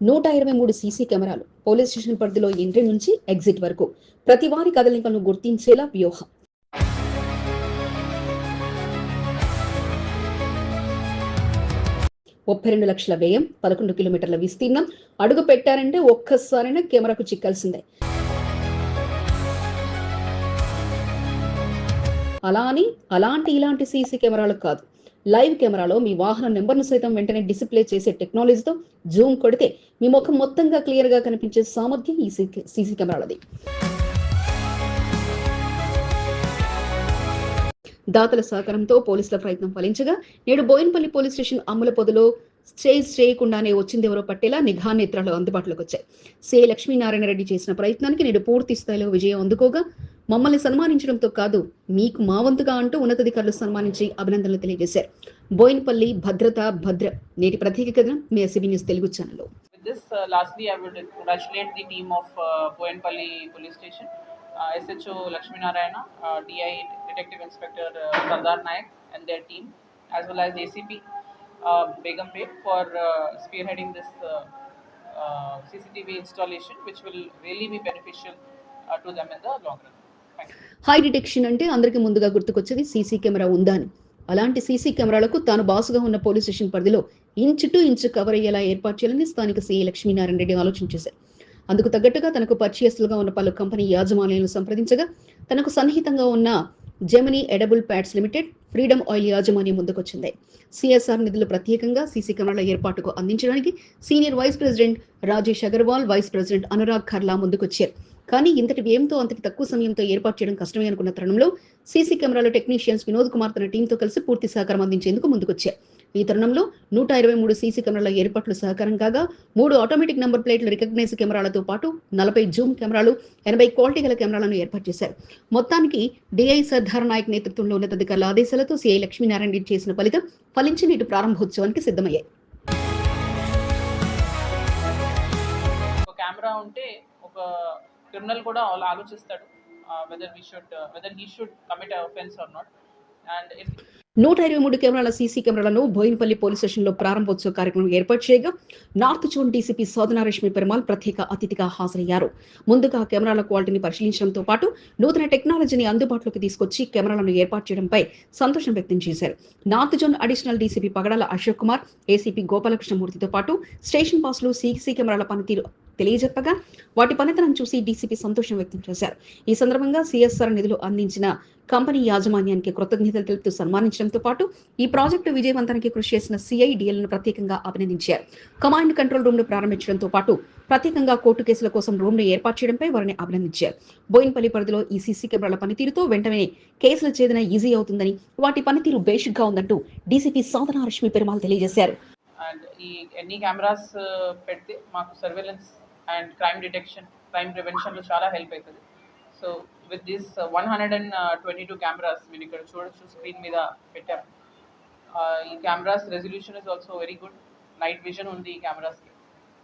నూట ఇరవై మూడు సీసీ కెమెరాలు పోలీస్ స్టేషన్ పరిధిలో ఎంట్రీ నుంచి ఎగ్జిట్ వరకు. ప్రతి వారి కదలికలను గుర్తించేలా వ్యూహం. ముప్పై రెండు లక్షల వ్యయం పదకొండు కిలోమీటర్ల విస్తీర్ణం అడుగు పెట్టారంటే ఒక్కసారైనా కెమెరాకు చిక్కాల్సిందే. అలా అని అలాంటి ఇలాంటి సీసీ కెమెరాలు కాదు. లైవ్ కెమెరాలో మీ వాహనం నెంబర్ను సైతం వెంటనే డిస్ప్లే చేసే టెక్నాలజీతో జూమ్ కొడితే మీ ముఖం మొత్తంగా క్లియర్గా కనిపించే సామర్థ్యం ఈ సీసీ కెమెరాలది. దాతల సహకారంతో పోలీసుల ప్రయత్నం ఫలించగా నేడు బోయిన్పల్లి పోలీస్ స్టేషన్ అమ్ముల పొదలో స్టేజ్ చేయకుండానే వచ్చింది ఎవరో పట్టేలా నిఘా నేత్రాలు అందుబాటులోకి వచ్చాయి. సి. లక్ష్మీనారాయణ రెడ్డి చేసిన ప్రయత్నానికి నేడు పూర్తి స్థాయిలో విజయం అందుకోగా మమ్మల్ని సన్మానించడంతో కాదు మీకు మా వంతుగా అంటూ ఉన్నతాధికారులు సన్మానించి అభినందనలు తెలియజేశారు బోయిన్పల్లి భద్రత భద్ర నేటి ప్రత్యేక కథనం మీ ఎస్బీ న్యూస్ తెలుగు ఛానల్లో this, uh, lastly, I would congratulate the team of uh, Boyenpalli Police Station, uh, SHO Lakshmi Narayana, uh, DI Detective Inspector uh, Sardar Naik and their team, as well as ACP uh, Begum Beg for uh, spearheading this uh, uh, CCTV installation, which will really be beneficial uh, to them in the long run. High detection అంటే అందరికీ ముందుగా గుర్తుకొచ్చేది CC camera ఉందా అని. అలాంటి CC కెమెరాలకు తాను బాసుగా ఉన్న police station పరిధిలో ఇంచు టు ఇంచు కవర్ అయ్యేలా ఏర్పాటు చేయాలని స్థానిక సీఐ లక్ష్మీనారాయణ రెడ్డి ఆలోచన చేశారు. అందుకు తగ్గట్టుగా తనకు పరిచయస్తులుగా ఉన్న పలు కంపెనీ యాజమాన్యాలను సంప్రదించగా తనకు సన్నిహితంగా ఉన్న Gemini edible fats limited freedom oil యాజమాన్యం ముందుకొచ్చింది. సిఎస్ఆర్ నిధులు ప్రత్యేకంగా సీసీ కెమెరాల ఏర్పాటుకు అందించడానికి senior vice president Rajesh Agarwal vice president Anurag Kharla ముందుకొచ్చారు. కానీ ఇంతటి వ్యయంతో అంతటి తక్కువ సమయంతో ఏర్పాటు చేయడం కష్టమే అనుకున్న తరుణంలో సీసీ కెమెరాల టెక్నీషియన్స్ వినోద్ కుమార్ తన టీంతో కలిసి పూర్తి సహకారం అందించేందుకు ముందుకొచ్చారు ఈ తరుణంలో నూట ఇరవై మూడు సీసీ కెమెరాల ఏర్పాట్లు సహకారం కాగా మూడు ఆటోమేటిక్ నంబర్ ప్లేట్ల రికగ్నైజ్ కెమెరాలతో పాటు నలభై జూమ్ కెమెరాలు ఎనభై క్వాలిటీ గల కెమెరాలను ఏర్పాటు చేశారు. మొత్తానికి డిఐ సర్దార్ నాయక్ నేతృత్వంలో ఉన్నతాధికారుల ఆదేశాలతో సిఐ లక్ష్మీనారాయణ రెడ్డి చేసిన ఫలితం ఫలించి నేటి ప్రారంభోత్సవానికి సిద్ధమయ్యాయి. కెమెరా ఉంటే ఒక క్రిమినల్ కూడా అలా ఆలోచిస్తాడు whether we should whether he should commit offence or not and నూట ఇరవై మూడు కెమెరాల సీసీ కెమెరాలను బోయినపల్లి పోలీస్ స్టేషన్లో ప్రారంభోత్సవ కార్యక్రమం ఏర్పాటు చేయగా north zone DCP Shodhanarashmi Perumal ప్రత్యేక అతిథిగా హాజరయ్యారు. ముందుగా కెమెరాల క్వాలిటీని పరిశీలించడంతో పాటు నూతన టెక్నాలజీని అందుబాటులోకి తీసుకొచ్చి కెమెరాలను ఏర్పాటు చేయడంపై సంతోషం వ్యక్తం చేశారు. North zone additional DCP Pagadala Ashok Kumar ACP గోపాలకృష్ణమూర్తితో పాటు స్టేషన్ పాస్లు సీసీ కెమెరాల పనితీరు తెలియజెప్పగా వాటి పనితనం చూసి డీసీపీ సంతోషం వ్యక్తం చేశారు. ఈ సందర్భంగా సిఎస్ఆర్ నిధులు అందించిన కంపెనీ యాజమాన్యానికి కృతజ్ఞతలు తెలుపుతూ సన్మానించడంతో పాటు ఈ ప్రాజెక్టు విజయవంతానికి కృషి చేసిన సిఐడిఎల్ను ప్రత్యేకంగా అభినందించారు. కమాండ్ కంట్రోల్ రూమ్ను ప్రారంభించడంతో పాటు ప్రత్యేకంగా కోర్టు కేసుల కోసం రూమ్ను ఏర్పాటు చేయడంపై వారిని అభినందించారు. బోయిన్పల్లి పరిధిలో ఈ సీసీ కెమెరాల పనితీరుతో వెంటనే కేసుల ఛేదన ఈజీ అవుతుందని వాటి పనితీరు బేషిక్గా ఉందంటూ డీసీపీ సాధన రష్మి పెరుమాల్ తెలియజేశారు. అండ్ ఈ ఎన్ని కెమెరాస్ పెడితే మాకు surveillance and crime detection crime ప్రివెన్షన్లో చాలా హెల్ప్ అవుతుంది so with this one hundred and twenty two cameras మీరు ఇక్కడ చూడొచ్చు స్క్రీన్ మీద పెట్టాం. Uh, ఈ cameras resolution is also very good night vision ఉంది ఈ కెమెరాస్కి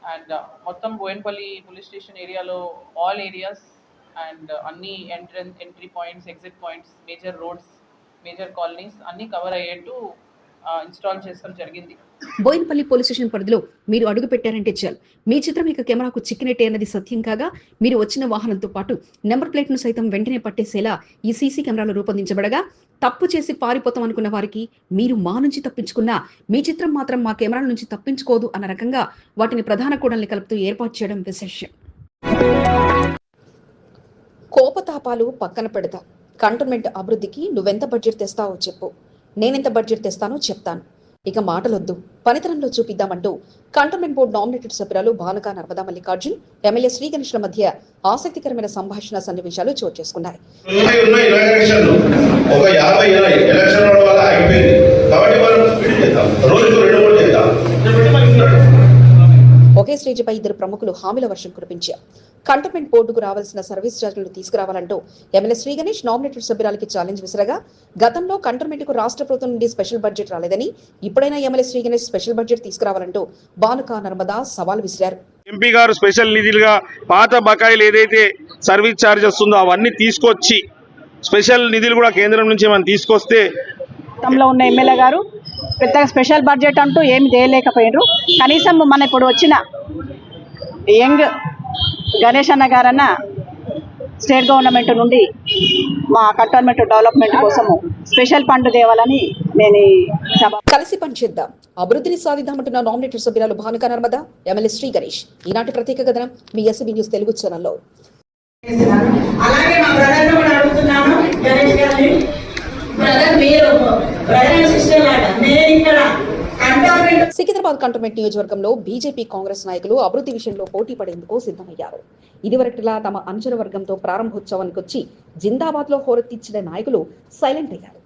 అండ్ uh, మొత్తం బోయన్పల్లి పోలీస్ స్టేషన్ ఏరియాలో ఆల్ ఏరియాస్ అండ్ అన్ని entrance entry points exit points major roads major colonies అన్నీ కవర్ అయ్యేట్టు ఇన్స్టాల్ చేస్తాం జరిగింది. బోయినపల్లి పోలీస్ స్టేషన్ పరిధిలో మీరు అడుగు పెట్టారంటే చాలు మీ చిత్రం ఇక కెమెరాకు చిక్కినట్టే అన్నది సత్యం కాగా మీరు వచ్చిన వాహనంతో పాటు నెంబర్ ప్లేట్ను సైతం వెంటనే పట్టేసేలా ఈ సీసీ కెమెరాలు రూపొందించబడగా తప్పు చేసి పారిపోతాం అనుకున్న వారికి మీరు మా నుంచి తప్పించుకున్నా మీ చిత్రం మాత్రం మా కెమెరాల నుంచి తప్పించుకోదు అన్న రకంగా వాటిని ప్రధాన కూడల్ని కలుపుతూ ఏర్పాటు చేయడం విశేషం. కోపతాపాలు పక్కన పెడతా కంటోన్మెంట్ అభివృద్ధికి నువ్వెంత బడ్జెట్ తెస్తావో చెప్పు. నేనెంత బడ్జెట్ తెస్తానో చెప్తాను. ఇక మాటలొద్దు. పనితనంలో చూపిద్దామంటూ కంటోన్మెంట్ బోర్డు నామినేటెడ్ సభ్యురాలు భానుక నర్మదా మల్లికార్జున్ ఎమ్మెల్యే శ్రీ గణేష్ల మధ్య ఆసక్తికరమైన సంభాషణ సన్నివేశాలు చోటు చేసుకున్నాయి. ఒక ఎలక్షన్ వల్ల అయిపోయింది కాబట్టి మనం స్పీడ్ చేద్దాం రోజుకు రెండు మూడు చేద్దాం ఒకే స్టేజిపై ఇద్దరు ప్రముఖులు హామీల వర్షం కురిపించారు. కంటోన్మెంట్ బోర్డుకు రావాల్సిన సర్వీస్ ఛార్జీలు తీసుకురావాలంటూ ఎమ్మెల్యే శ్రీ గణేష్ నామినేటెడ్ సభ్యురాలకి ఛాలెంజ్ విసరగా గతంలో కంటోన్మెంట్కు రాష్ట్ర ప్రభుత్వం నుండి స్పెషల్ బడ్జెట్ రాలేదని ఇప్పుడైనా MLA Shri Ganesh special budget తీసుకురావాలంటూ Bhanuka Narmada సవాల్ విసిరారు. ఎంపీ గారు స్పెషల్ నిధులుగా పాత బకాయిలు ఏదైతే సర్వీస్ ఛార్జ్ వస్తుందో అవన్నీ తీసుకొచ్చి స్పెషల్ నిధులు కూడా కేంద్రం నుంచి మనం తీసుకొస్తే గతంలో ఉన్న ఎమ్మెల్యే గారు పెద్దగా స్పెషల్ బడ్జెట్ అంటూ ఏమి చేయలేకపోయినారు కనీసం మన ఇప్పుడు వచ్చిన యంగ్ గణేష్ అన్న గారన్న స్టేట్ గవర్నమెంట్ నుండి మా కంటోన్మెంట్ డెవలప్మెంట్ కోసము స్పెషల్ ఫండ్ తేవాలని నేను కలిసి పనిచేద్దాం. అభివృద్ధిని సాధిద్దామంటున్న నామినేటెడ్ సభ్యురాలు భానుక నర్మద ఎమ్మెల్యే శ్రీ గణేష్. ఈనాటి ప్రత్యేక కథనం మీ ఎస్బీ న్యూస్ తెలుగు ఛానల్లో. అలాగే మా బ్రదర్ కూడా అడుగుతున్నాను గణేష్ గారిని. బ్రదర్ మీరు. బ్రదర్ అండ్ సిస్టర్ లాగా నేను ఇక్కడ కంటోన్మెంట్ సికింద్రాబాద్ కంటోన్మెంట్ నియోజకవర్గంలో బీజేపీ కాంగ్రెస్ నాయకులు అభివృద్ధి విషయంలో పోటీ పడేందుకు సిద్ధమయ్యారు. ఇదివరకటిలా తమ అనుచర వర్గంతో ప్రారంభోత్సవానికి వచ్చి జిందాబాద్లో హోరెత్తిచ్చిన నాయకులు సైలెంట్ అయ్యారు.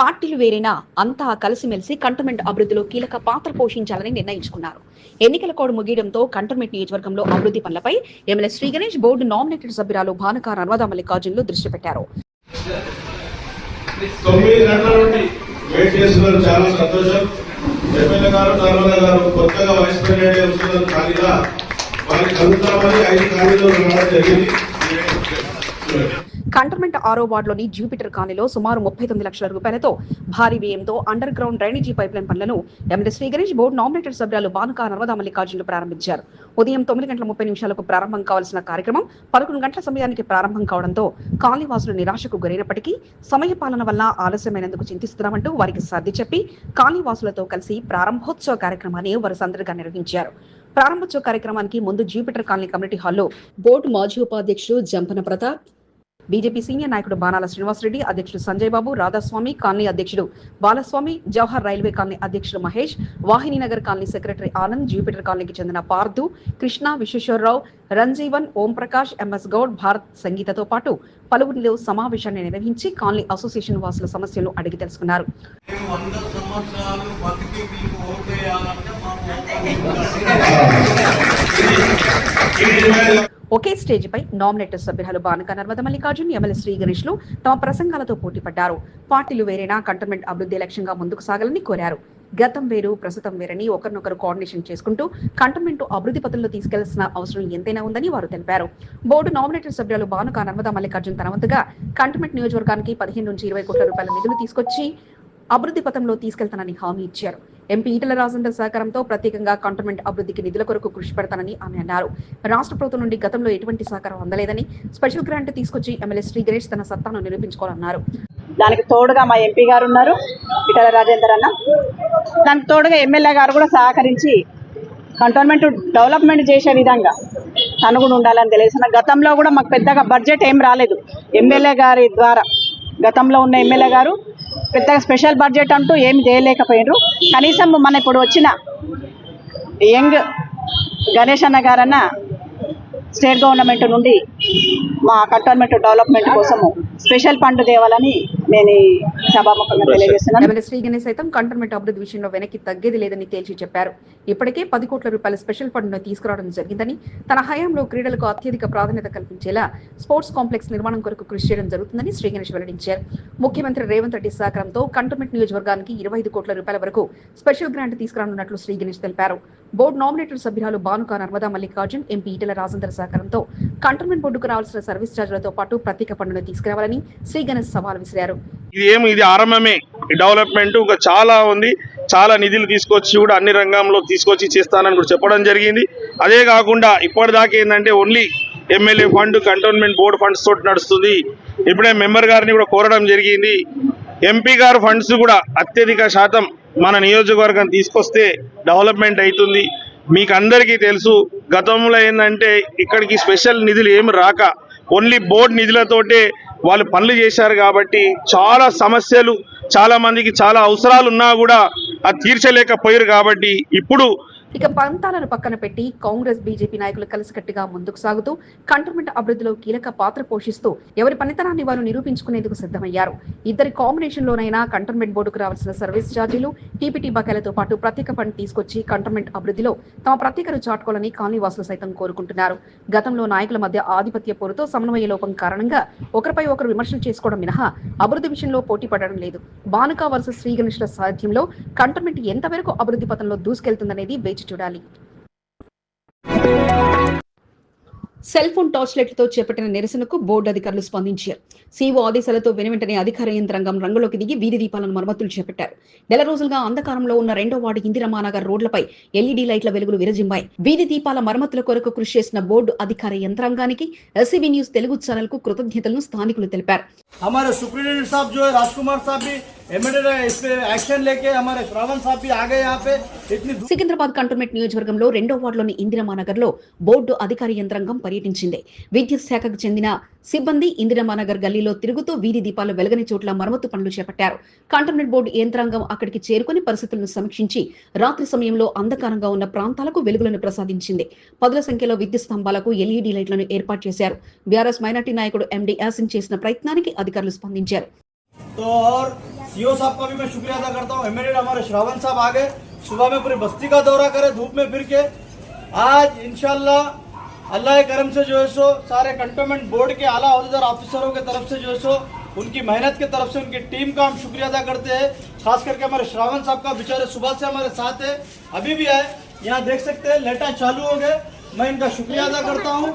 పార్టీలు వేరైనా అంతా కలిసిమెలిసి కంటోన్మెంట్ అభివృద్ధిలో కీలక పాత్ర పోషించాలని నిర్ణయించుకున్నారు. ఎన్నికల కోడ్ ముగియడంతో కంటోన్మెంట్ నియోజకవర్గంలో అభివృద్ధి పనులపై MLA Shri Ganesh board nominated సభ్యురాలు భానుక నర్మదా మల్లికార్జునులు దృష్టి పెట్టారు. తొమ్మిది గంటల నుండి వెయిట్ చేస్తున్నారు. చాలా సంతోషం. ఎమ్మెల్యే గారు నర్మదా గారు కొత్తగా వైస్ ప్రెసిడెంట్ వస్తున్న ఖాళీగా వారికి కలుగుతామని ఐదు ఖాళీలు రావడం జరిగింది. కంటోన్మెంట్ ఆరో వార్డులోని జూపిటర్ కాలనీలో సుమారు ముప్పై తొమ్మిది లక్షల రూపాయలతో భారీ వ్యయంతో అండర్ గ్రౌండ్ డ్రైనేజీ పైప్లైన్ పనులను MLA Shri Ganesh board nominated సభ్యులు బానుక నర్మదా మల్లికార్జునులు ప్రారంభించారు. ఉదయం తొమ్మిది గంటల ముప్పై నిమిషాలకు ప్రారంభం కావాల్సిన కార్యక్రమం పదకొండు గంటల సమయానికి ప్రారంభం కావడంతో కాలనీవాసులు నిరాశకు గురైనప్పటికీ సమయ పాలన వల్ల ఆలస్యమైనందుకు చింతిస్తున్నామంటూ వారికి సర్ది చెప్పి కాలనీవాసులతో కలిసి ప్రారంభోత్సవ కార్యక్రమాన్ని వారు సందడిగా నిర్వహించారు. ప్రారంభోత్సవ కార్యక్రమానికి ముందు జూపిటర్ కాలనీ కమ్యూనిటీ హాల్లో బోర్డు మాజీ ఉపాధ్యక్షుడు జంపన ప్రతాప్ బీజేపీ సీనియర్ నాయకుడు బాణాల శ్రీనివాసరెడ్డి అధ్యక్షుడు సంజయ్ బాబు రాధాస్వామి కాలనీ అధ్యక్షుడు బాలస్వామి జవహర్ రైల్వే కాలనీ అధ్యక్షుడు Mahesh Vahininagar colony secretary Anand Jupiter కాలనీకి చెందిన పార్థు కృష్ణ విశ్వేశ్వరరావు రంజీవన్ ఓం ప్రకాష్ ఎంఎస్ గౌడ్ భారత్ సంగీతతో పాటు పలువురిలో సమావేశాన్ని నిర్వహించి కాలనీ అసోసియేషన్ వాసుల సమస్యలు అడిగి తెలుసుకున్నారు. ఒకే స్టేజ్ పై నామినేటెడ్ సభ్యురాలు బానుక నర్మద మల్లికార్జున్ ఎమ్మెల్యే శ్రీ గణేష్లు తమ ప్రసంగాలతో పోటీ పడ్డారు పార్టీలు వేరైనా కంటోన్మెంట్ అభివృద్ధి లక్ష్యంగా ముందుకు సాగాలని కోరారు. గతం వేరు ప్రస్తుతం వేరని ఒకరినొకరు కోఆర్డినేషన్ చేసుకుంటూ కంటోన్మెంట్ అభివృద్ధి పథంలో తీసుకెళ్ళాల్సిన అవసరం ఎంతైనా ఉందని వారు తెలిపారు. బోర్డు నామినేటెడ్ సభ్యులు భానుక నర్మదా మల్లికార్జున్ తన వంతుగా కంటోన్మెంట్ నియోజకవర్గానికి పదిహేను నుంచి ఇరవై కోట్ల రూపాయల నిధులు తీసుకొచ్చి అభివృద్ధి పథంలో తీసుకెళ్తానని హామీ ఇచ్చారు. ఎంపీ ఈటల రాజేందర్ సహకారంతో ప్రత్యేకంగా కంటోన్మెంట్ అభివృద్ధికి నిధుల కొరకు కృషి పెడతానని ఆమె అన్నారు. రాష్ట్ర ప్రభుత్వం నుండి గతంలో ఎటువంటి సహకారం అందలేదని స్పెషల్ గ్రాంట్ తీసుకొచ్చి ఎమ్మెల్యే శ్రీ గణేష్ తన సత్తాను నిరూపించుకోవాలన్నారు. దానికి తోడుగా మా ఎంపీ గారు ఉన్నారు ఇటల రాజేందర్ అన్న. దానికి తోడుగా ఎమ్మెల్యే గారు కూడా సహకరించి కంటోన్మెంట్ డెవలప్మెంట్ చేసే విధంగా తను కూడా ఉండాలని తెలిసిన గతంలో కూడా మాకు పెద్దగా బడ్జెట్ ఏం రాలేదు. ఎమ్మెల్యే గారి ద్వారా గతంలో ఉన్న ఎమ్మెల్యే గారు పెద్దగా స్పెషల్ బడ్జెట్ అంటూ ఏమి చేయలేకపోయారు కనీసం మన ఇప్పుడు వచ్చిన యంగ్ గణేష్ అన్న గారన్న స్టేట్ గవర్నమెంట్ నుండి మా కంటోన్మెంట్ డెవలప్మెంట్ కోసము స్పెషల్ ఫండ్ తేవాలని నేను ఈ సభాముఖంగా తెలియజేస్తున్నాను. ఎమ్మెల్యే శ్రీ గణేష్ సైతం కంటోన్మెంట్ అభివృద్ధి విషయంలో వెనక్కి తగ్గేది లేదని తేల్చి చెప్పారు. ఇప్పటికే పది కోట్ల రూపాయల స్పెషల్ ఫండ్ను తీసుకురావడం జరిగిందని తన హయాంలో క్రీడలకు అత్యధిక ప్రాధాన్యత కల్పించేలా స్పోర్ట్స్ కాంప్లెక్స్ నిర్మాణం కొరకు కృషి చేయడం జరుగుతుందని శ్రీ గణేష్ వెల్లడించారు. ముఖ్యమంత్రి రేవంత్ రెడ్డి సహకారంతో కంటోన్మెంట్ నియోజకవర్గానికి ఇరవై ఐదు కోట్ల రూపాయల వరకు స్పెషల్ గ్రాంట్ తీసుకురానున్నట్లు శ్రీ గణేష్ తెలిపారు. బోర్డు నామినేటెడ్ సభ్యురాలు బానుక నర్మదా మల్లికార్జున్ ఎంపీ ఈటల రాజేందర్ సహకారంతో కంటోన్మెంట్ బోర్డుకు రావాల్సిన సర్వీస్ ఛార్జీలతో పాటు ప్రత్యేక పన్నులు తీసుకురావాలని శ్రీ గణేష్ సవాల్ విసిరారు. ఇది ఏమి? ఇది ఆరంభమే డెవలప్మెంట్. ఇంకా చాలా ఉంది. చాలా నిధులు తీసుకొచ్చి కూడా అన్ని రంగంలో తీసుకొచ్చి చేస్తానని కూడా చెప్పడం జరిగింది. అదే కాకుండా ఇప్పటిదాకా ఏంటంటే only MLA fund cantonment board funds తోటి నడుస్తుంది. ఇప్పుడే మెంబర్ గారిని కూడా కోరడం జరిగింది. ఎంపీ గారు ఫండ్స్ కూడా అత్యధిక శాతం మన నియోజకవర్గం తీసుకొస్తే డెవలప్మెంట్ అవుతుంది. మీకు అందరికీ తెలుసు గతంలో ఏంటంటే ఇక్కడికి స్పెషల్ నిధులు ఏమి రాక ఓన్లీ బోర్డు నిధులతోటే వాళ్ళు పనులు చేశారు కాబట్టి చాలా సమస్యలు చాలామందికి చాలా అవసరాలు ఉన్నా కూడా అది తీర్చలేకపోయారు కాబట్టి ఇప్పుడు ఇక పంతాలను పక్కన పెట్టి కాంగ్రెస్ బీజేపీ నాయకులు కలిసికట్టుగా ముందుకు సాగుతూ కంటోన్మెంట్ అభివృద్ధిలో కీలక పాత్ర పోషిస్తూ ఎవరి పనితనాన్ని వారు నిరూపించుకునేందుకు సిద్ధమయ్యారు. ఇద్దరి కాంబినేషన్ లోనైనా కంటోన్మెంట్ బోర్డుకు రావాల్సిన సర్వీస్ ఛార్జీలు టీపీటీ బకాయిలతో పాటు ప్రత్యేక పని తీసుకొచ్చి కంటోన్మెంట్ అభివృద్ధిలో తమ ప్రత్యేకను చాటుకోవాలని కాలనీవాసులు సైతం కోరుకుంటున్నారు. గతంలో నాయకుల మధ్య ఆధిపత్య పోరుతో సమన్వయ లోపం కారణంగా ఒకరిపై ఒకరు విమర్శలు చేసుకోవడం మినహా అభివృద్ధి విషయంలో పోటీ పడడం లేదు. బానుకా వలస శ్రీగణేష్ల సాధ్యంలో కంటోన్మెంట్ ఎంతవరకు అభివృద్ధి పథంలో దూసుకెళ్తుందనేది వేచి చూడాలి. సెల్ ఫోన్ టార్చ్ లైట్లతో చేపట్టిన నిరసనకు బోర్డు అధికారులు స్పందించారు. సీఓ ఆదేశాలతో వెనువెంటనే అధికార యంత్రాంగం రంగులోకి దిగి వీధి దీపాలను మరమ్మతులు చేపట్టారు. నెల రోజులుగా అంధకారంలో ఉన్న రెండో వార్డు ఇందిరమానగర్ రోడ్లపై ఎల్ఈడీ లైట్ల వెలుగులు విరజిమ్మాయి వీధి దీపాల మరమ్మతుల కొరకు కృషి చేసిన బోర్డు అధికార యంత్రాంగానికి ఎస్సీబీ న్యూస్ తెలుగు ఛానల్కు కృతజ్ఞతలను స్థానికులు తెలిపారు. సికింద్రాబాద్ కంటోన్మెంట్ నియోజకవర్గంలో రెండో వార్డులోని ఇందిరమానగర్లో బోర్డు అధికార యంత్రాంగం పర్యటించింది. విద్యుత్ శాఖకు చెందిన సిబ్బంది ఇందిరమానగర్ గల్లీలో తిరుగుతూ వీధి దీపాలు వెలగని చోట్ల మరమ్మతు పనులు చేపట్టారు. కంటోన్మెంట్ బోర్డు యంత్రాంగం అక్కడికి చేరుకుని పరిస్థితులను సమీక్షించి రాత్రి సమయంలో అంధకారంగా ఉన్న ప్రాంతాలకు వెలుగులను ప్రసాదించింది. పదుల సంఖ్యలో విద్యుత్ స్తంభాలకు ఎల్ఈడి లైట్లను ఏర్పాటు చేశారు. బీఆర్ఎస్ మైనార్టీ నాయకుడు ఎండి యాసిన్ చేసిన ప్రయత్నానికి అధికారులు స్పందించారు. तो और सीओ साहब का भी मैं शुक्रिया अदा करता हूँ। इमीडिएट हमारे श्रावण साहब आ गए सुबह में पूरी बस्ती का दौरा करे, धूप में फिर के। आज इंशाल्लाह अल्लाह करम से जो है सो, सारे कंटोनमेंट बोर्ड के आला अहदेदार ऑफिसरों के तरफ़ से जो है सो, उनकी मेहनत के तरफ़ से, उनकी टीम का हम शुक्रिया अदा करते हैं। खास करके हमारे श्रावण साहब का बेचारे सुबह से हमारे साथ है, अभी भी आए। यहाँ देख सकते हैं, लेटा चालू हो गए। मैं इनका शुक्रिया अदा करता हूँ।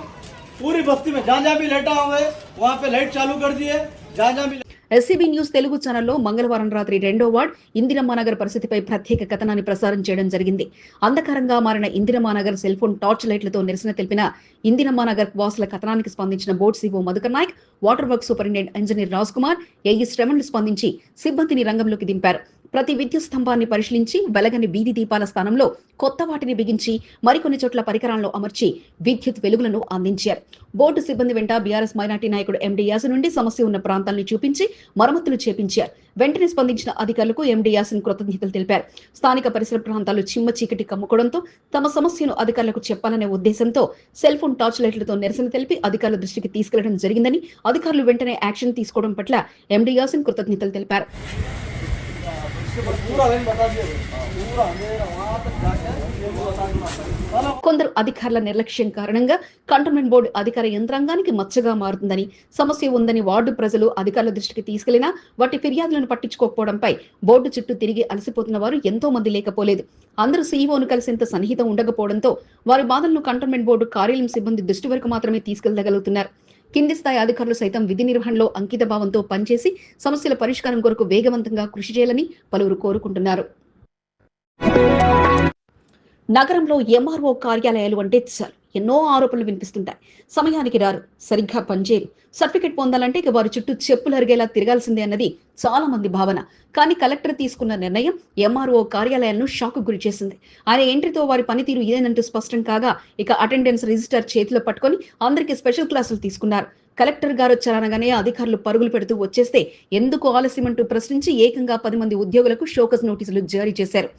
पूरी बस्ती में जहाँ जहाँ भी लेटा हुए वहाँ पे लाइट चालू कर दिए जहाँ जहाँ भी ఎస్సీబీ న్యూస్ తెలుగు ఛానల్లో మంగళవారం రాత్రి రెండో వార్డ్ ఇందిరమ్మానగర్ పరిస్థితిపై ప్రత్యేక కథనాన్ని ప్రసారం చేయడం జరిగింది. అంధకారంగా మారిన ఇందిరమానగర్ సెల్ ఫోన్ టార్చ్ లైట్లతో నిరసన తెలిపిన ఇందిరమ్మానగర్ వాసుల కథనానికి స్పందించిన board CO Madhukar Naik water work superintendent engineer Raj Kumar AE Shravan స్పందించి సిబ్బందిని రంగంలోకి దింపారు. ప్రతి విద్యుత్ స్తంభాన్ని పరిశీలించి వెలగని వీధి దీపాల స్థానంలో కొత్త వాటిని బిగించి మరికొన్ని చోట్ల పరికరాలను అమర్చి విద్యుత్ వెలుగులను అందించారు. బోర్డు సిబ్బంది వెంట బీఆర్ఎస్ మైనార్టీ నాయకుడు ఎండి యాసన్ నుండి సమస్య ఉన్న ప్రాంతాలను చూపించి మరమ్మతులు చేపించారు. వెంటనే స్పందించిన అధికారులకు ఎండి యాసిన్ కృతజ్ఞతలు తెలిపారు. స్థానిక పరిసర ప్రాంతాలు చిమ్మ చీకటి కమ్ముకోవడంతో తమ సమస్యను అధికారులకు చెప్పాలనే ఉద్దేశంతో సెల్ ఫోన్ టార్చ్ లైట్లతో నిరసన తెలిపి అధికారుల దృష్టికి తీసుకెళ్ళడం జరిగిందని అధికారులు వెంటనే యాక్షన్ తీసుకోవడం పట్ల ఎండి యాసిన్ కృతజ్ఞతలు తెలిపారు. కొందరు అధికారుల నిర్లక్ష్యం కారణంగా కంటోన్మెంట్ బోర్డు అధికార యంత్రాంగానికి మచ్చగా మారుతుందని సమస్య ఉందని వార్డు ప్రజలు అధికారుల దృష్టికి తీసుకెళ్ళినా వాటి ఫిర్యాదులను పట్టించుకోకపోవడంపై బోర్డు చుట్టూ తిరిగి అలసిపోతున్న వారు ఎంతో మంది లేకపోలేదు. అందరూ సీఈఓను కలిసేంత సన్నిహితం ఉండకపోవడంతో వారి బాధలను కంటోన్మెంట్ బోర్డు కార్యాలయం సిబ్బంది దృష్టి వరకు మాత్రమే తీసుకెళ్ళగలుగుతున్నారు. కింది స్థాయి అధికారులు సైతం విధి నిర్వహణలో అంకిత భావంతో పనిచేసి సమస్యల పరిష్కారం కొరకు వేగవంతంగా కృషి చేయాలని పలువురు కోరుకుంటున్నారు. నగరంలో ఎంఆర్ఓ కార్యాలయాలు అంటే చాలు. ఎన్నో ఆరోపణలు వినిపిస్తుంటాయి. సమయానికి రారు. సరిగ్గా పనిచేయరు. సర్టిఫికెట్ పొందాలంటే ఇక వారి చుట్టూ చెప్పులు అరిగేలా తిరగాల్సిందే అన్నది చాలా మంది భావన. కానీ కలెక్టర్ తీసుకున్న నిర్ణయం ఎంఆర్ఓ కార్యాలయాలను షాక్ గురి చేసింది. ఆయన ఎంట్రీతో వారి పనితీరు ఇదేనంటూ స్పష్టం కాగా ఇక అటెండెన్స్ రిజిస్టర్ చేతిలో పట్టుకొని అందరికీ స్పెషల్ క్లాసులు తీసుకున్నారు. కలెక్టర్ గారు వచ్చారనగానే అధికారులు పరుగులు పెడుతూ వచ్చేస్తే ఎందుకు ఆలస్యం అంటూ ప్రశ్నించి ఏకంగా పది మంది ఉద్యోగులకు షోకస్ నోటీసులు జారీ చేశారు.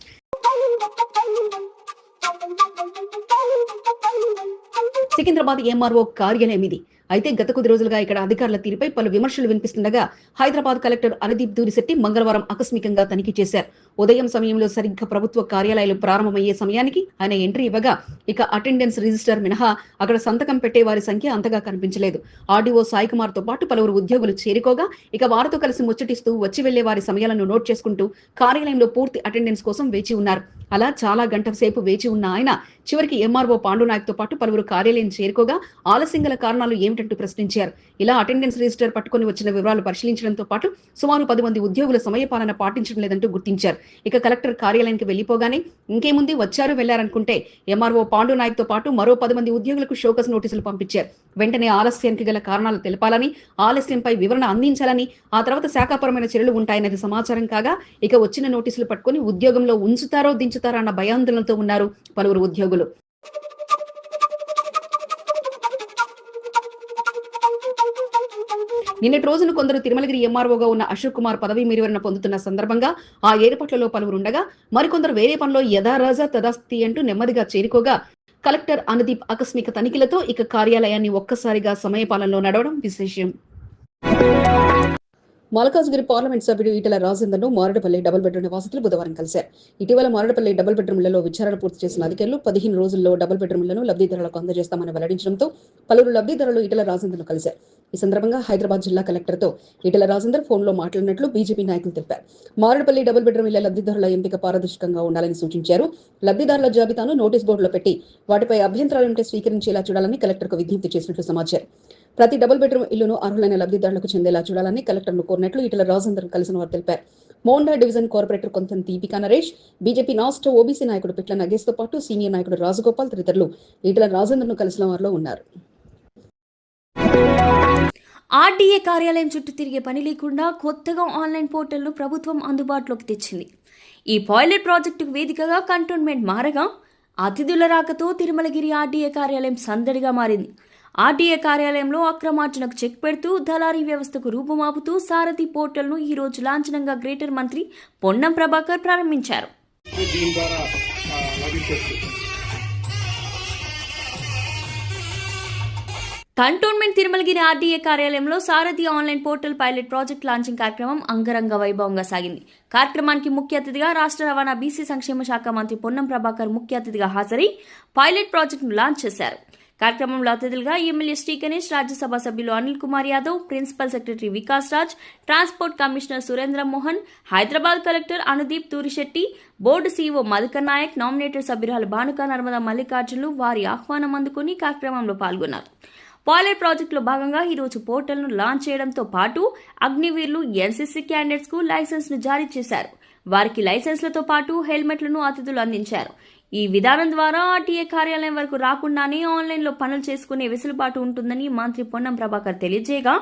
సికింద్రాబాద్ ఎంఆర్ఓ కార్యాలయం ఇది. అయితే గత కొద్ది రోజులుగా ఇక్కడ అధికారుల తీరుపై పలు విమర్శలు వినిపిస్తుండగా హైదరాబాద్ కలెక్టర్ అనుదీప్ దూరిశెట్టి మంగళవారం ఆకస్మికంగా తనిఖీ చేశారు. ఉదయం సమయంలో సరిగ్గా ప్రభుత్వ కార్యాలయాలు ప్రారంభమయ్యే సమయానికి ఆయన ఎంట్రీ ఇవ్వగా ఇక అటెండెన్స్ రిజిస్టర్ మినహా అక్కడ సంతకం పెట్టే వారి సంఖ్య అంతగా కనిపించలేదు. ఆర్డీఓ సాయి కుమార్తో పాటు పలువురు ఉద్యోగులు చేరుకోగా ఇక వారితో కలిసి ముచ్చటిస్తూ వచ్చి వెళ్ళే వారి సమయాలను నోట్ చేసుకుంటూ కార్యాలయంలో పూర్తి అటెండెన్స్ కోసం వేచి ఉన్నారు. అలా చాలా గంటల సేపు వేచి ఉన్న ఆయన చివరికి ఎంఆర్ఓ పాండునాయక్తో పాటు పలువురు కార్యాలయం చేరుకోగా ఆలస్యం గల కారణాలు ఏమిటంటూ ప్రశ్నించారు. ఇలా అటెండెన్స్ రిజిస్టర్ పట్టుకొని వచ్చిన వివరాలు పరిశీలించడంతో పాటు సుమారు పది మంది ఉద్యోగుల సమయపాలన పాటించడం లేదంటూ గుర్తించారు. ఇక కలెక్టర్ కార్యాలయానికి వెళ్ళిపోగానే ఇంకేముంది వచ్చారు వెళ్ళారనుకుంటే ఎంఆర్ఓ పాండు నాయక్తో పాటు మరో పది మంది ఉద్యోగులకు షోకస్ నోటీసులు పంపించారు. వెంటనే ఆలస్యానికి గల కారణాలు తెలపాలని ఆలస్యంపై వివరణ అందించాలని ఆ తర్వాత శాఖాపరమైన చర్యలు ఉంటాయనేది సమాచారం కాగా ఇక వచ్చిన నోటీసులు పట్టుకొని ఉద్యోగంలో ఉంచుతారో దించుతారో అన్న భయాందోళనతో ఉన్నారు పలువురు ఉద్యోగులు. నిన్నటి రోజున కొందరు తిరుమలగిరి ఎంఆర్ఓగా ఉన్న అశోక్ కుమార్ పదవి విరమణ పొందుతున్న సందర్భంగా ఆ ఏర్పాట్లలో పలువురు ఉండగా మరికొందరు వేరే పనిలో యథారాజా తదాస్తి అంటూ నెమ్మదిగా చేరుకోగా కలెక్టర్ అనుదీప్ ఆకస్మిక తనిఖీలతో ఇక కార్యాలయాన్ని ఒక్కసారిగా సమయపాలనలో నడవడం విశేషం. మలకాజ్గిరి పార్లమెంట్ సభ్యుడు ఈటల రాజేందర్ను మారడపల్లి డబుల్ బెడ్రూమ్ నివాసితులు బుధవారం కలిశారు. ఇటీవల మారడపల్లి డబుల్ బెడ్రూమ్లలో విచారణ పూర్తి చేసిన అధికారులు పదిహేను రోజుల్లో డబుల్ బెడ్రూమ్లను లబ్ధిదారులకు అందజేస్తామని వెల్లడించడంతో పలువురు లబ్ధిదారులు ఈటల రాజేందర్ను కలిశారు. ఈ సందర్భంగా హైదరాబాద్ జిల్లా కలెక్టర్తో ఈటల రాజేందర్ ఫోన్లో మాట్లాడినట్లు బీజేపీ నాయకులు తెలిపారు. మారేడుపల్లి డబుల్ బెడ్రూమ్ ఇళ్ళ లబ్ధిదారుల ఎంపిక పారదర్శకంగా ఉండాలని సూచించారు. లబ్ధిదారుల జాబితాను నోటీస్ బోర్డులో పెట్టి వాటిపై అభ్యంతరాలుంటే స్వీకరించేలా చూడాలని కలెక్టర్కు విజ్ఞప్తి చేసినట్లు సమాచారం. ప్రతి డబుల్ బెడ్రూమ్ ఇల్లును అర్హులైన లబ్ధిదారులకు చెందేలా చూడాలని కలెక్టర్ను కోరినట్లు ఈటల రాజేందర్ కలిసిన వారు తెలిపారు. Monda division corporator Kontham Deepika Naresh BJP రాష్ట్ర ఓబీసీ నాయకుడు పిట్ల నగేష్తో పాటు సీనియర్ నాయకుడు రాజగోపాల్ తదితరులు ఈటల రాజేందర్ను కలిసిన వారిలో ఉన్నారు. ఆర్డీఏ కార్యాలయం చుట్టూ తిరిగే పని లేకుండా కొత్తగా ఆన్లైన్ పోర్టల్ను ప్రభుత్వం అందుబాటులోకి తెచ్చింది. ఈ పాయిలెట్ ప్రాజెక్టుకు వేదికగా కంటోన్మెంట్ మారగా అతిథుల రాకతో తిరుమలగిరి ఆర్డీఏ కార్యాలయం సందడిగా మారింది. ఆర్డీఏ కార్యాలయంలో అక్రమార్జనకు చెక్ పెడుతూ దళారీ వ్యవస్థకు రూపుమాపుతూ సారథి పోర్టల్ను ఈరోజు లాంఛనంగా గ్రేటర్ మంత్రి పొన్నం ప్రభాకర్ ప్రారంభించారు. కంటోన్మెంట్ తిరుమలగిరి ఆర్డీఏ కార్యాలయంలో Sarathi online portal pilot project launching కార్యక్రమం అంగరంగ వైభవంగా సాగింది. కార్యక్రమానికి ముఖ్య అతిథిగా రాష్ట్ర రవాణా బీసీ సంక్షేమ శాఖ మంత్రి పొన్నం ప్రభాకర్ ముఖ్య అతిథిగా హాజరై పైలట్ ప్రాజెక్టును లాంచ్ చేశారు. కార్యక్రమంలో అతిథులుగా ఎమ్మెల్యే శ్రీ గణేష్ రాజ్యసభ సభ్యులు Anil Kumar Yadav principal secretary Vikas Raj transport commissioner Surendra Mohan Hyderabad collector Anudeep Thurishetty board CEO Madhukar Naik nominated సభ్యురాలు భానుక నర్మదా మల్లికార్జునులు వారి ఆహ్వానం అందుకుని కార్యక్రమంలో పాల్గొన్నారు. పాయిలట్ ప్రాజెక్టులో భాగంగా ఈరోజు పోర్టల్ను లాంచ్ చేయడంతో పాటు అగ్నివీర్లు ఎన్సీసీ క్యాండిడేట్స్కు లైసెన్స్ను జారీ చేశారు. వారికి లైసెన్స్లతో పాటు హెల్మెట్లను అతిథులు అందించారు. ఈ విధానం ద్వారా ఆర్టీఏ కార్యాలయం వరకు రాకుండానే ఆన్లైన్లో పనులు చేసుకునే వెసులుబాటు ఉంటుందని మంత్రి పొన్నం ప్రభాకర్ తెలియజేయగా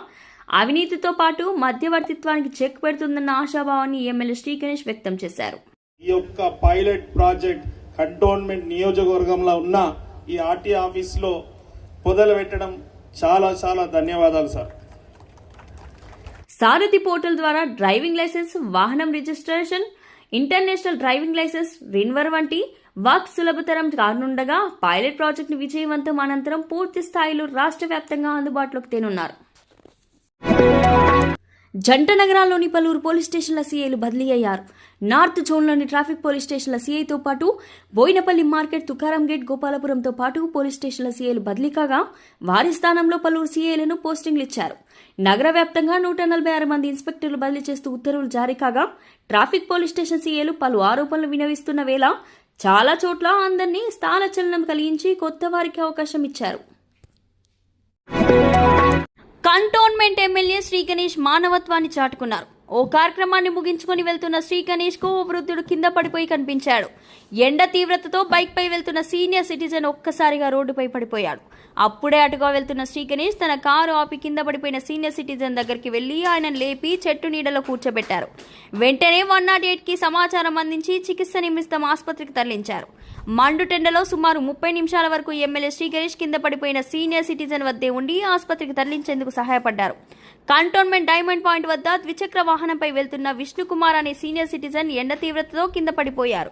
అవినీతితో పాటు మధ్యవర్తిత్వానికి చెక్ పెడుతుందన్న ఆశాభావాన్ని ఎమ్మెల్యే శ్రీ గణేష్ వ్యక్తం చేశారు. ఈ యొక్క పైలట్ ప్రాజెక్ట్ కంటోన్మెంట్ నియోజకవర్గంలో ఉన్న ఈ ఆర్టీ ఆఫీస్లో పొదలు పెట్టడం చాలా చాలా ధన్యవాదాలు సార్. సారథి పోర్టల్ ద్వారా డ్రైవింగ్ లైసెన్స్ వాహనం registration international driving licence renewal వంటి వర్క్ సులభతరం కానుండగా పైలట్ ప్రాజెక్టును విజయవంతం అనంతరం పూర్తి స్థాయిలో రాష్ట్ర వ్యాప్తంగా అందుబాటులోకి తేనున్నారు. జంట నగరాల్లోని పలువురు పోలీస్ స్టేషన్ల సీఐలు బదిలీ అయ్యారు. నార్త్ జోన్లోని ట్రాఫిక్ పోలీస్ స్టేషన్ల సీఐతో పాటు బోయినపల్లి మార్కెట్ తుకారం గేట్ గోపాలపురంతో పాటు పోలీస్ స్టేషన్ల సీఐలు బదిలీ కాగా వారి స్థానంలో పలువురు సీఐలను పోస్టింగ్లు ఇచ్చారు. నగర వ్యాప్తంగా నూట నలభై ఆరు మంది ఇన్స్పెక్టర్లు బదిలీ చేస్తూ ఉత్తర్వులు జారీ కాగా ట్రాఫిక్ పోలీస్ స్టేషన్ సీఐలు పలు ఆరోపణలు వినవిస్తున్న వేళ చాలా చోట్ల అందరినీ స్థానచలనం కలిగించి కొత్త వారికి అవకాశం ఇచ్చారు. కంటోన్మెంట్ ఎమ్మెల్యే శ్రీ గణేష్ మానవత్వాన్ని చాటుకున్నారు. ఓ కార్యక్రమాన్ని ముగించుకొని వెళ్తున్న శ్రీ గణేష్కు ఓ వృద్ధుడు కింద పడిపోయి కనిపించాడు. ఎండ తీవ్రతతో బైక్ పై వెళ్తున్న సీనియర్ సిటిజన్ ఒక్కసారిగా రోడ్డుపై పడిపోయాడు. అప్పుడే అటుగా వెళ్తున్న శ్రీ గణేష్ తన కారు ఆపి కింద పడిపోయిన సీనియర్ సిటిజన్ దగ్గరికి వెళ్ళి ఆయన లేపి చెట్టు నీడలో కూర్చోబెట్టారు. వెంటనే వన్ నాట్ ఎయిట్కి సమాచారం అందించి చికిత్స నిమిత్తం ఆసుపత్రికి తరలించారు. మండుటెండలో సుమారు ముప్పై నిమిషాల వరకు ఎమ్మెల్యే శ్రీ గణేష్ కింద పడిపోయిన సీనియర్ సిటిజన్ వద్దే ఉండి ఆసుపత్రికి తరలించేందుకు సహాయపడ్డారు. కంటోన్మెంట్ డైమండ్ పాయింట్ వద్ద ద్విచక్ర వాహనంపై వెళ్తున్న విష్ణుకుమార్ అనే సీనియర్ సిటిజన్ ఎండ తీవ్రతతో కింద పడిపోయారు.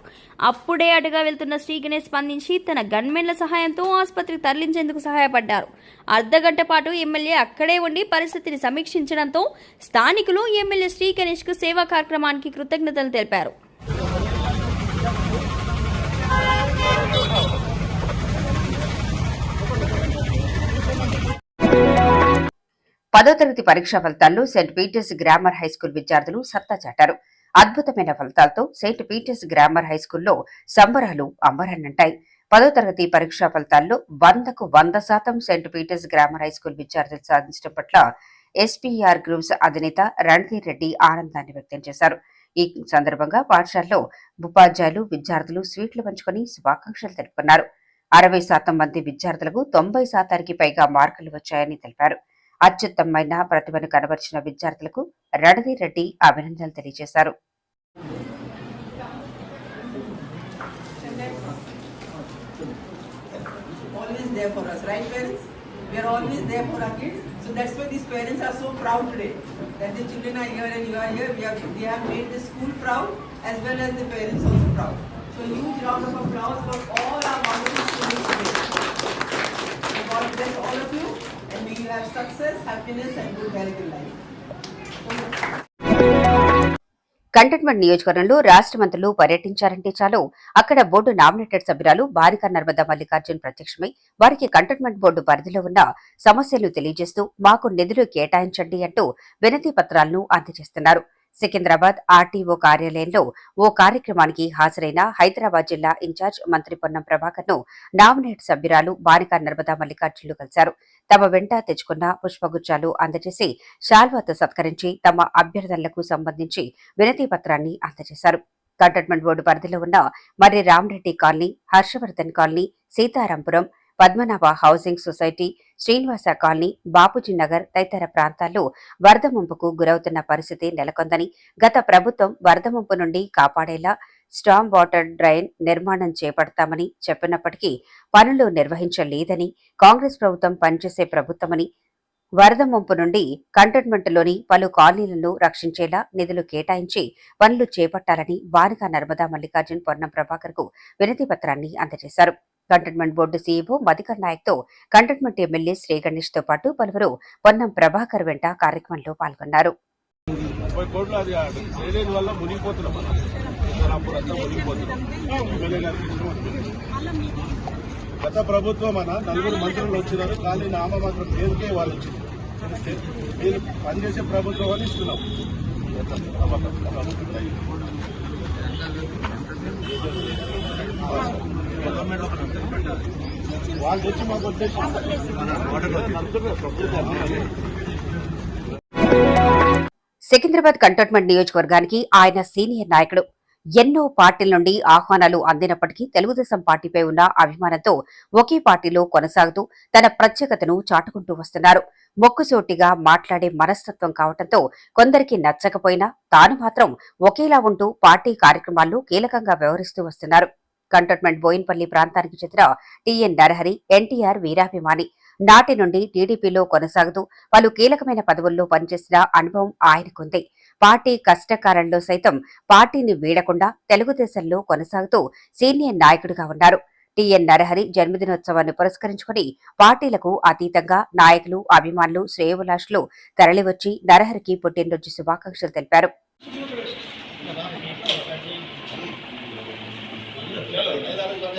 అప్పుడే అటుగా వెళ్తున్న శ్రీ గణేష్ స్పందించి తన గన్మెన్ల సహాయంతో ఆసుపత్రికి తరలించేందుకు సహాయపడ్డారు. అర్ధగంట పాటు ఎమ్మెల్యే అక్కడే ఉండి పరిస్థితిని సమీక్షించడంతో స్థానికులు ఎమ్మెల్యే శ్రీ గణేష్కు సేవా కార్యక్రమానికి కృతజ్ఞతలు తెలిపారు. పదో తరగతి పరీక్షా ఫలితాల్లో Saint Peter's grammar high school విద్యార్థులు సత్తా చాటారు. అద్భుతమైన ఫలితాలతో సెయింట్ పీటర్స్ గ్రామర్ హై స్కూల్లో సంబరాలు అంబరన్నంటాయి. పదో తరగతి పరీక్షా ఫలితాల్లో వందకు వంద శాతం Saint Peter's grammar high school విద్యార్థులు సాధించడం పట్ల ఎస్పీఆర్ గ్రూప్స్ అధినేత రణధీర్ రెడ్డి ఆనందాన్ని వ్యక్తం చేశారు. ఈ సందర్భంగా పాఠశాలలో ఉపాధ్యాయులు విద్యార్థులు స్వీట్లు పంచుకొని శుభాకాంక్షలు తెలుపుకున్నారు. అరవై శాతం మంది విద్యార్థులకు తొంభై శాతానికి పైగా మార్కులు వచ్చాయని తెలిపారు. అత్యుత్తమైన ప్రతిభను కనబరిచిన విద్యార్థులకు రణధీర్ రెడ్డి అభినందనలు తెలియజేశారు? We are always there for our kids. So that's why these parents are so proud today that the children are here and you are here. We have, they have made the school proud as well as the parents also proud. So huge round of applause for all our wonderful students today. God bless all of you and may you have success, happiness and good health in life. Cantonment నియోజకవర్గంలో రాష్ట్ర మంత్రులు పర్యటించారంటే చాలు. అక్కడ board nominated సభ్యురాలు బారిక నర్మదా మల్లికార్జున్ ప్రత్యక్షమై వారికి cantonment board పరిధిలో ఉన్న సమస్యలు తెలియజేస్తూ మాకు నిధులు కేటాయించండి అంటూ వినతి పత్రాలను అందజేస్తున్నారు. సికింద్రాబాద్ ఆర్టీఓ కార్యాలయంలో ఓ కార్యక్రమానికి హాజరైన హైదరాబాద్ జిల్లా ఇన్ఛార్జ్ మంత్రి పొన్నం ప్రభాకర్ను నామినేట్ సభ్యురాలు బారిక నర్మదా మల్లికార్జునులు కలిశారు. తమ వెంట తెచ్చుకున్న పుష్పగుచ్చాలు అందజేసి శాల్వాతో సత్కరించి తమ అభ్యర్థనలకు సంబంధించి వినతి పత్రాన్ని అందజేశారు. కంటోన్మెంట్ బోర్డు పరిధిలో ఉన్న Marri Ramareddy colony Harshavardhan colony Sitarampuram Padmanabha housing society Srinivasa colony Bapuji Nagar తదితర ప్రాంతాల్లో వరద ముంపుకు గురవుతున్న పరిస్థితి నెలకొందని గత ప్రభుత్వం వరద ముంపు నుండి కాపాడేలా స్టామ్ వాటర్ డ్రైన్ నిర్మాణం చేపడతామని చెప్పినప్పటికీ పనులు నిర్వహించలేదని కాంగ్రెస్ ప్రభుత్వం పనిచేసే ప్రభుత్వమని వరద ముంపు నుండి కంటోన్మెంట్లోని పలు కాలనీలను రక్షించేలా నిధులు కేటాయించి పనులు చేపట్టాలని బానిక నర్మదా మల్లికార్జున్ పొన్నం ప్రభాకర్కు వినతి పత్రాన్ని అందజేశారు. కంటోన్మెంట్ బోర్డు సీఈఓ మధుకర్ నాయక్తో కంటోన్మెంట్ ఎమ్మెల్యే శ్రీ గణేష్తో పాటు పలువురు పొన్నం ప్రభాకర్ వెంట కార్యక్రమంలో పాల్గొన్నారు. అంతా మునిగిపోతున్నాం ఎమ్మెల్యే గారికి గత ప్రభుత్వం అన్న నలుగురు మంత్రులు వచ్చినారు కానీ నామమాత్రం పేరుకే వాళ్ళు వచ్చింది. మీరు పనిచేసే ప్రభుత్వం అని ఇస్తున్నాం. వాళ్ళు వచ్చి మాకు వచ్చేసి సికింద్రాబాద్ కంటోన్మెంట్ నియోజకవర్గానికి ఆయన సీనియర్ నాయకుడు. ఎన్నో పార్టీల నుండి ఆహ్వానాలు అందినప్పటికీ తెలుగుదేశం పార్టీపై ఉన్న అభిమానంతో ఒకే పార్టీలో కొనసాగుతూ తన ప్రత్యేకతను చాటుకుంటూ వస్తున్నారు. మొక్కుసోటిగా మాట్లాడే మనస్తత్వం కావడంతో కొందరికి నచ్చకపోయినా తాను మాత్రం ఒకేలా ఉంటూ పార్టీ కార్యక్రమాల్లో కీలకంగా వ్యవహరిస్తూ వస్తున్నారు. కంటోన్మెంట్ బోయిన్పల్లి ప్రాంతానికి చెందిన టీఎన్ నరహరి ఎన్టీఆర్ వీరాభిమాని. నాటి నుండి టీడీపీలో కొనసాగుతూ పలు కీలకమైన పదవుల్లో పనిచేసిన అనుభవం ఆయనకుంది. పార్టీ కష్టకాలంలో సైతం పార్టీని వీడకుండా తెలుగుదేశంలో కొనసాగుతూ సీనియర్ నాయకుడిగా ఉన్నారు. టిఎన్ నరహరి జన్మదినోత్సవాన్ని పురస్కరించుకుని పార్టీలకు అతీతంగా నాయకులు అభిమానులు శ్రేయోభిలాషులు తరలివచ్చి నరహరికి పుట్టినరోజు శుభాకాంక్షలు తెలిపారు.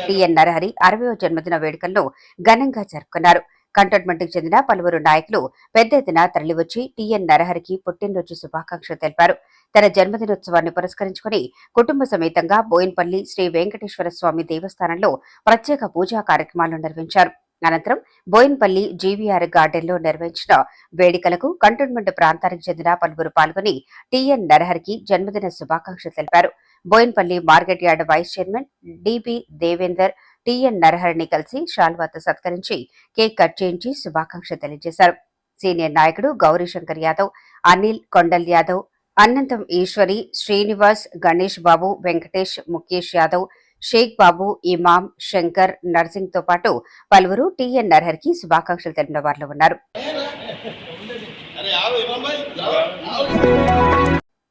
టిఎన్ నరహరి అరవయో జన్మదిన వేడుకలను ఘనంగా జరుపుకున్నారు. కంటోన్మెంట్కు చెందిన పలువురు నాయకులు పెద్ద ఎత్తున తరలివచ్చి టిఎన్ నరహరికి పుట్టినరోజు శుభాకాంక్షలు తెలిపారు. తన జన్మదినోత్సవాన్ని పురస్కరించుకుని కుటుంబ సమేతంగా బోయిన్పల్లి శ్రీ వెంకటేశ్వర స్వామి దేవస్థానంలో ప్రత్యేక పూజా కార్యక్రమాలు నిర్వహించారు. అనంతరం బోయిన్పల్లి జీవీఆర్ గార్డెన్లో నిర్వహించిన వేడుకలకు కంటోన్మెంట్ ప్రాంతానికి చెందిన పలువురు పాల్గొని టిఎన్ నరహరికి జన్మదిన శుభాకాంక్షలు తెలిపారు. Bowenpally market yard vice chairman DB Devender TN నరహరిని కలిసి షాల్వాతో సత్కరించి కేక్ కట్ చేయించి శుభాకాంక్షలు తెలియజేశారు. సీనియర్ నాయకుడు గౌరీశంకర్ యాదవ్ అనిల్ కొండల్ యాదవ్ అనంతం ఈశ్వరి శ్రీనివాస్ గణేష్ బాబు వెంకటేష్ ముఖేష్ యాదవ్ షేక్ బాబు ఇమాం శంకర్ నర్సింగ్తో పాటు పలువురు టిఎన్ నరహరికి శుభాకాంక్షలు తెలిపిన వారిలో ఉన్నారు.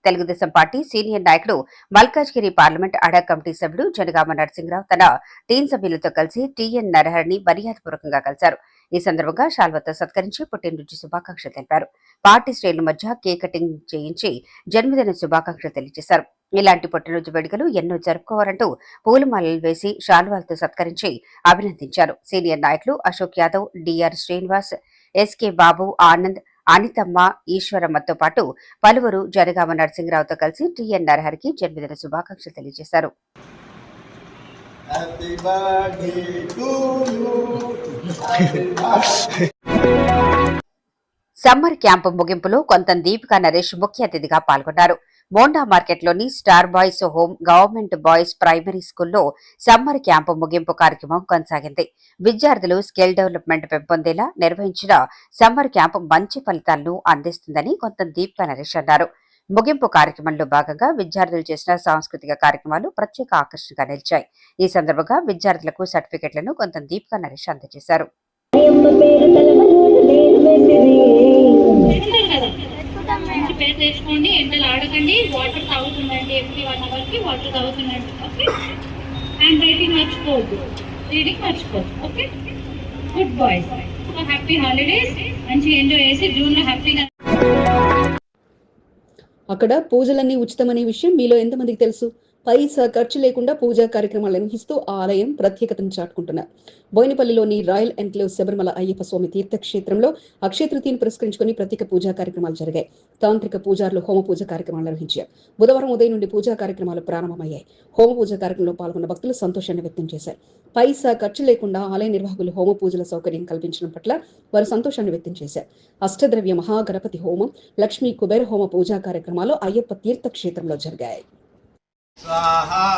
తెలుగుదేశం పార్టీ సీనియర్ నాయకుడు మల్కాజ్గిరి పార్లమెంట్ అడా కమిటీ సభ్యుడు జనగామ నరసింహరావు తన టీం సభ్యులతో కలిసి టీఎన్ నరహరిని మర్యాదపూర్వకంగా కలిశారు. ఈ సందర్భంగా శాల్వతో సత్కరించి పుట్టినరోజు శుభాకాంక్షలు తెలిపారు. పార్టీ శ్రేణుల మధ్య కేక్ కటింగ్ చేయించి జన్మదిన శుభాకాంక్షలు తెలియజేశారు. ఇలాంటి పుట్టినరోజు వేడుకలు ఎన్నో జరుపుకోవాలంటూ పూలమాలలు వేసి శాల్వాలతో సత్కరించి అభినందించారు. సీనియర్ నాయకులు అశోక్ యాదవ్ డిఆర్ శ్రీనివాస్ ఎస్కే బాబు ఆనంద్ అనితమ్మ ఈశ్వరమ్మతో పాటు పలువురు జనగామ నరసింహరావుతో కలిసి టిఎన్ నరహరికి జన్మదిన శుభాకాంక్షలు తెలియజేశారు. సమ్మర్ క్యాంపు ముగింపులో కొంత దీపికా నరేష్ ముఖ్య అతిథిగా పాల్గొన్నారు. Monda మార్కెట్లోని star boys home government boys primary స్కూల్లో సమ్మర్ క్యాంపు ముగింపు కార్యక్రమం కొనసాగింది. విద్యార్థులు స్కిల్ డెవలప్మెంట్ పెంపొందేలా నిర్వహించిన సమ్మర్ క్యాంపు మంచి ఫలితాలను అందిస్తుందని కొంత దీపికా నరేష్ అన్నారు. ముగింపు కార్యక్రమంలో భాగంగా విద్యార్థులు చేసిన సాంస్కృతిక కార్యక్రమాలు ప్రత్యేక ఆకర్షణగా నిలిచాయి. ఈ సందర్భంగా విద్యార్థులకు సర్టిఫికెట్లను కొంత దీపికా నరేష్ అందజేశారు. పేరు తెచ్చుకోండి ఎండలు ఆడకండి వాటర్ తాగుతుండండి ఎవ్రీ వన్ అవర్కి వాటర్ తాగుతుండండి ఓకే అండ్ రైటింగ్ మర్చిపోవద్దు. రీడింగ్ మర్చిపోవద్దు. Okay good boys so happy holidays మంచి ఎంజాయ్ చేసి జూన్లో హ్యాపీగా అక్కడ పూజలన్నీ ఉచితమనే విషయం మీలో ఎంతమందికి తెలుసు? పైసా ఖర్చు లేకుండా పూజా కార్యక్రమాలు నిర్వహిస్తూ ఆలయం ప్రత్యేకతను చాటుకుంటున్నారు. బోయినపల్లిలోని రాయల్ ఎన్క్లేవ్ శబరిమల అయ్యప్ప స్వామి తీర్థక్షేత్రంలో అక్షయ తృతీయను పురస్కరించుకుని ప్రత్యేక పూజా కార్యక్రమాలు జరిగాయి. తాంత్రిక పూజారులు హోమ పూజ కార్యక్రమాలు నిర్వహించారు. బుధవారం ఉదయం నుండి పూజా కార్యక్రమాలు ప్రారంభమయ్యాయి. హోమ పూజ కార్యక్రమంలో పాల్గొన్న భక్తులు సంతోషాన్ని వ్యక్తం చేశారు. పైసా ఖర్చు లేకుండా ఆలయ నిర్వాహకులు హోమ పూజల సౌకర్యం కల్పించడం పట్ల వారు సంతోషాన్ని వ్యక్తం చేశారు. అష్టద్రవ్య మహాగణపతి హోమం లక్ష్మీ కుబేర హోమ పూజా కార్యక్రమాలు అయ్యప్ప తీర్థక్షేత్రంలో జరిగాయి. स्वाहा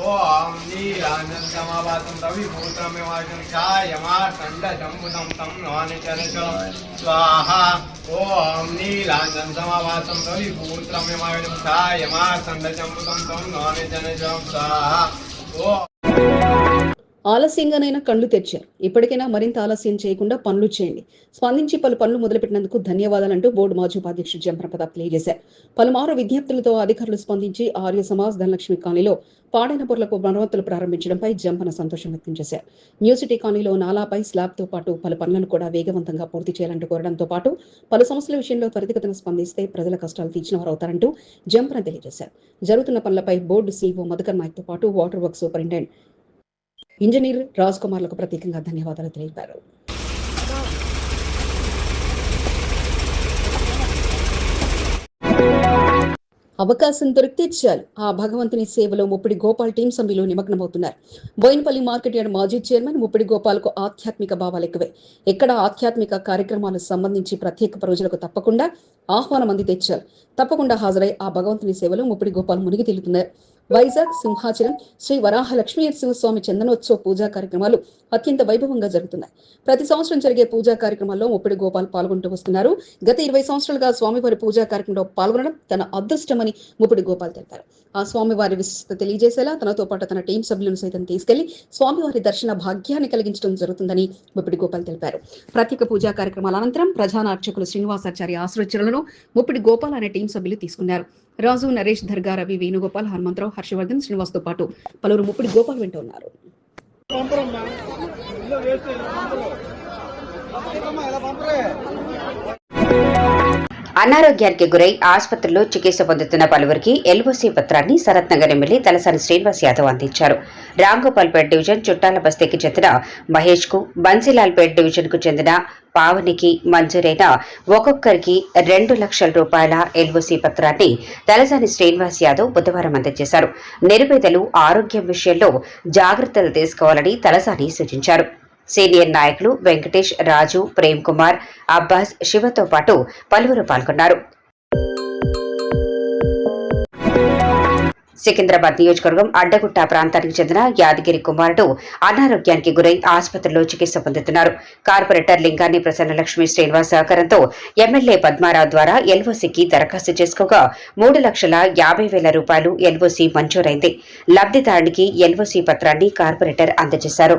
ॐ नीरानन्दमावातं रविभूतमिवाचं छायमाखण्डजम्बुदं तं नमानि चरचलं स्वाहा ॐ नीलाञ्जनसमावासं रविभूत्रमिवाचं छायमाखण्डजम्बुदं तं नमानि चरचलं स्वाहा ओ ఆలస్యంగానైనా కళ్ళు తెచ్చారు ఇప్పటికైనా మరింత ఆలస్యం చేయకుండా పనులు చేయండి. స్పందించి పలు పనులు మొదలుపెట్టినందుకు ధన్యవాదాలంటూ బోర్డు మాజీ ఉపాధ్యక్షుడు జంపన ప్రతాప్ తెలియజేశారు. పలుమారు విజ్ఞప్తులతో అధికారులు స్పందించి ఆర్య సమాజ్ ధనలక్ష్మి కాలనీలో పాడైన పొరలకు మరమ్మతులు ప్రారంభించడంపై జంపన సంతోషం వ్యక్తం చేశారు. న్యూ సిటీ కాలనీలో నాలాపై స్లాబ్తో పాటు పలు పనులను కూడా వేగవంతంగా పూర్తి చేయాలంటూ కోరడంతో పాటు పలు సమస్యల విషయంలో త్వరితగతిన స్పందిస్తే ప్రజల కష్టాలు తీర్చిన వారు అవుతారంటూ జంపన తెలియజేశారు. జరుగుతున్న పనులపై బోర్డు సీఓ మధుకర్ నాయక్తో పాటు water work superintendent engineer Raj కుమార్లకు ప్రత్యేకంగా ధన్యవాదాలు తెలిపారు. అవకాశం దొరికితే చాలు. ఆ భగవంతుని సేవలో ముప్పిడి గోపాల్ టీం సభ్యులు నిమగ్నమవుతున్నారు. బోయినపల్లి మార్కెట్ యార్డ్ మాజీ చైర్మన్ ముప్పిడి గోపాల్కు ఆధ్యాత్మిక భావాలు ఎక్కువే. ఎక్కడ ఆధ్యాత్మిక కార్యక్రమాలకు సంబంధించి ప్రత్యేక రోజులకు తప్పకుండా ఆహ్వానం అంది తెచ్చారు తప్పకుండా హాజరై ఆ భగవంతుని సేవలో ముప్పిడి గోపాల్ మునిగి తేలుతున్నారు. వైజాగ్ సింహాచలం శ్రీ వరాహ లక్ష్మీ నరసింహస్వామి చందనోత్సవ పూజా కార్యక్రమాలు అత్యంత వైభవంగా జరుగుతున్నాయి. ప్రతి సంవత్సరం జరిగే పూజా కార్యక్రమాల్లో ముప్పిడి గోపాల్ పాల్గొంటూ వస్తున్నారు. గత ఇరవై సంవత్సరాలుగా స్వామివారి పూజా కార్యక్రమంలో పాల్గొనడం తన అదృష్టమని ముప్పిడి గోపాల్ తెలిపారు. ఆ స్వామివారి విశిష్టత తెలియజేసేలా తనతో పాటు తన టీం సభ్యులను సైతం తీసుకెళ్ళి స్వామివారి దర్శన భాగ్యాన్ని కలిగించడం జరుగుతుందని ముప్పిడి గోపాల్ తెలిపారు. ప్రత్యేక పూజా కార్యక్రమాల అనంతరం ప్రధాన అర్చకులు శ్రీనివాసాచార్య ఆశ్రచరణను ముప్పిడి గోపాల్ అనే టీం సభ్యులు తీసుకున్నారు. రాజు నరేష్ దర్గా రవి వేణుగోపాల్ హనుమంతరావు హర్షవర్ధన్ శ్రీనివాస్తో పాటు పలువురు ముప్పిడి గోపాల్ వెంట ఉన్నారు. అనారోగ్యానికి గురై ఆసుపత్రిలో చికిత్స పొందుతున్న పలువురికి ఎల్ఓసీ పత్రాన్ని శరత్ నగర్ ఎమ్మెల్యే తలసాని శ్రీనివాస్ యాదవ్ అందించారు. రాంగోపాల్పేట డివిజన్ చుట్టాల బస్తీకి చెందిన మహేష్కు బన్సీలాల్పేట్ డివిజన్కు చెందిన పావనికి మంజూరైన ఒక్కొక్కరికి రెండు లక్షల రూపాయల ఎల్ఓసీ పత్రాన్ని తలసాని శ్రీనివాస్ యాదవ్ బుధవారం అందజేశారు. నిరుపేదలు ఆరోగ్యం విషయంలో జాగ్రత్తలు తీసుకోవాలని తలసాని సూచించారు. సీనియర్ నాయకులు వెంకటేష్ రాజు ప్రేమ్ కుమార్ అబ్బాస్ శివతో పాటు పలువురు పాల్గొన్నారు. సికింద్రాబాద్ నియోజకవర్గం అడ్డగుట్ట ప్రాంతానికి చెందిన యాదగిరి కుమారుడు అనారోగ్యానికి గురై ఆసుపత్రిలో చికిత్స పొందుతున్నారు. కార్పొరేటర్ లింగాన్ని ప్రసన్నలక్ష్మి శ్రీనివాస్ సహకారంతో ఎమ్మెల్యే పద్మారావు ద్వారా ఎల్ఓసీకి దరఖాస్తు చేసుకోగా మూడు లక్షల యాభై వేల రూపాయలు ఎల్ఓసీ మంజూరైంది. లబ్ధిదారునికి ఎల్ఓసీ పత్రాన్ని కార్పొరేటర్ అందజేశారు.